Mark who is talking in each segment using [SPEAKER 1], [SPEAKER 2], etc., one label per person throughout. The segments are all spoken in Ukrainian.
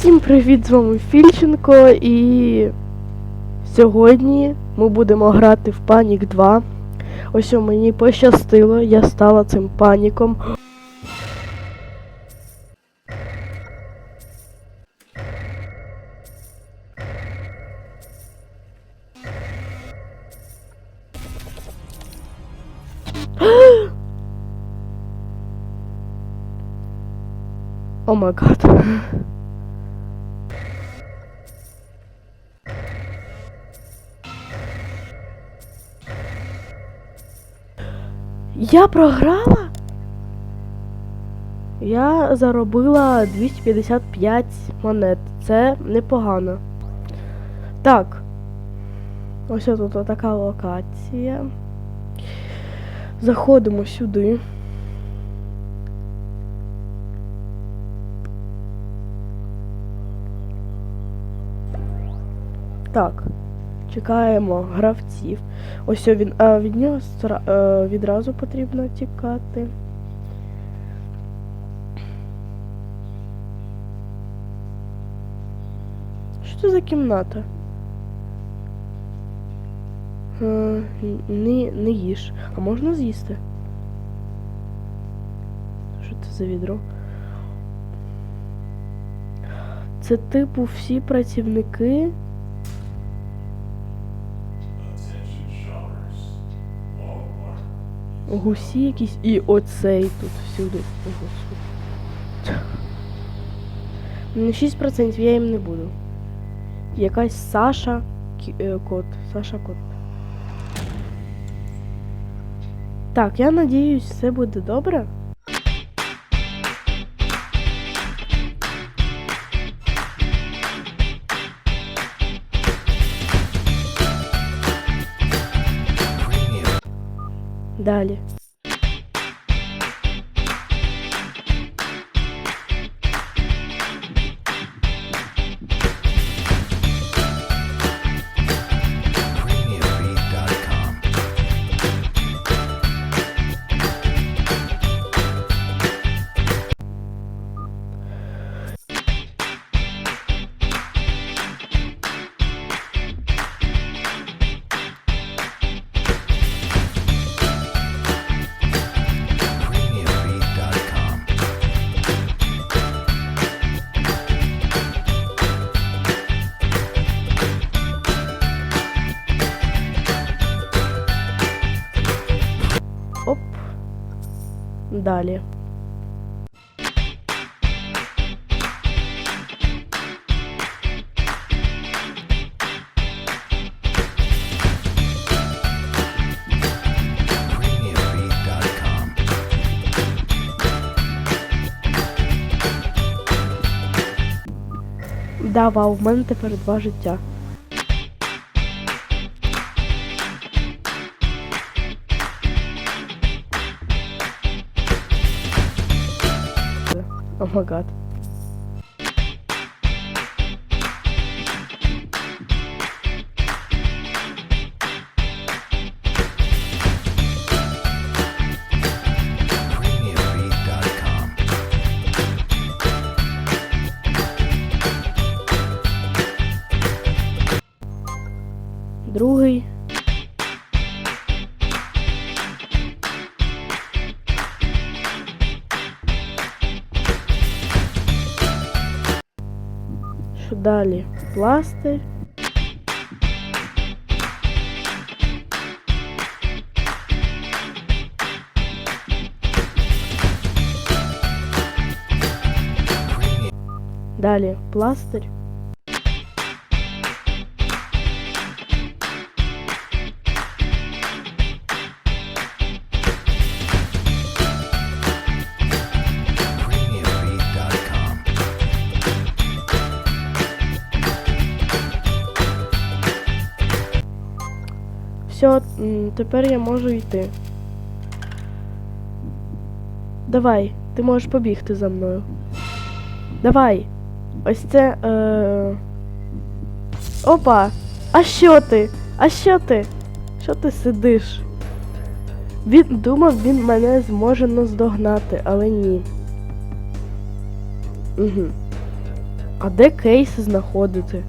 [SPEAKER 1] Всім привіт, з вами Фільченко і сьогодні ми будемо грати в Panic 2. Ось о, мені пощастило, я стала цим паніком. О май гад. Я програла? Я заробила 255 монет. Це непогано. Так. Ось тут така локація. Заходимо сюди. Так. Чекаємо гравців. Ось він. А від нього е, відразу потрібно тікати. Що це за кімната? Е, не, не їж. А можна з'їсти? Що це за відро? Це типу всі працівники. Гусі якісь. І оцей тут всюди. О, Господи. Ну, 6% я їм не буду. Якась Саша е, кот. Саша кот. Так, я надіюсь, все буде добре. Далі. Далі.
[SPEAKER 2] premiumbeat.com.
[SPEAKER 1] Да, вау, в мене тепер два життя. О май гад.
[SPEAKER 2] premiumbeat.com.
[SPEAKER 1] Другий. Далі? Пластир. Далі пластир. Все, тепер я можу йти. Давай, ти можеш побігти за мною. Давай. Ось це. Е... Опа! А що ти? А що ти? Що ти сидиш? Він думав, він мене зможе наздогнати, але ні. Угу. А де кейс знаходити?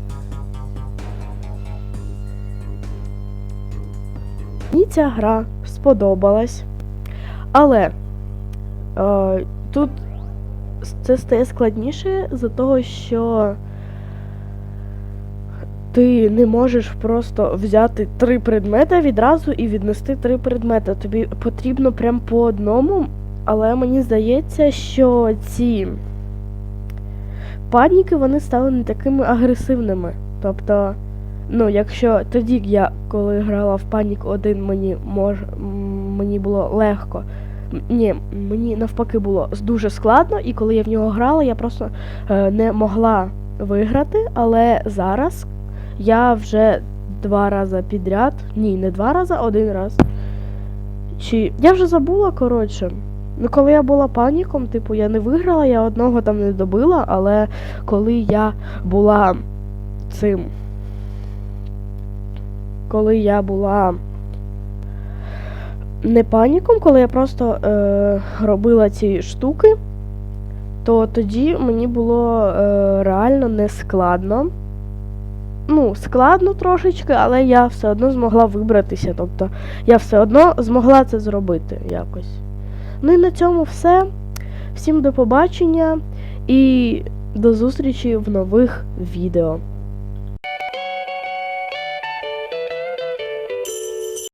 [SPEAKER 1] Мені ця гра сподобалась. Але е, тут це стає складніше за того, що ти не можеш просто взяти три предмети відразу і віднести три предмети. Тобі потрібно прям по одному, але мені здається, що ці паніки вони стали не такими агресивними. Тобто, ну, якщо тоді я, коли грала в панік 1, мені мож, мені було легко. Ні, мені навпаки було дуже складно, і коли я в нього грала, я просто е, не могла виграти, але зараз я вже два рази підряд. Ні, не два рази, один раз. Чи. Я вже забула, коротше. Ну, коли я була паніком, типу, я не виграла, я одного там не добила, але коли я була цим. Коли я була не паніком, коли я просто е, робила ці штуки, то тоді мені було е, реально не складно. Ну, складно трошечки, але я все одно змогла вибратися. Тобто я все одно змогла це зробити якось. Ну і на цьому все. Всім до побачення і до зустрічі в нових відео.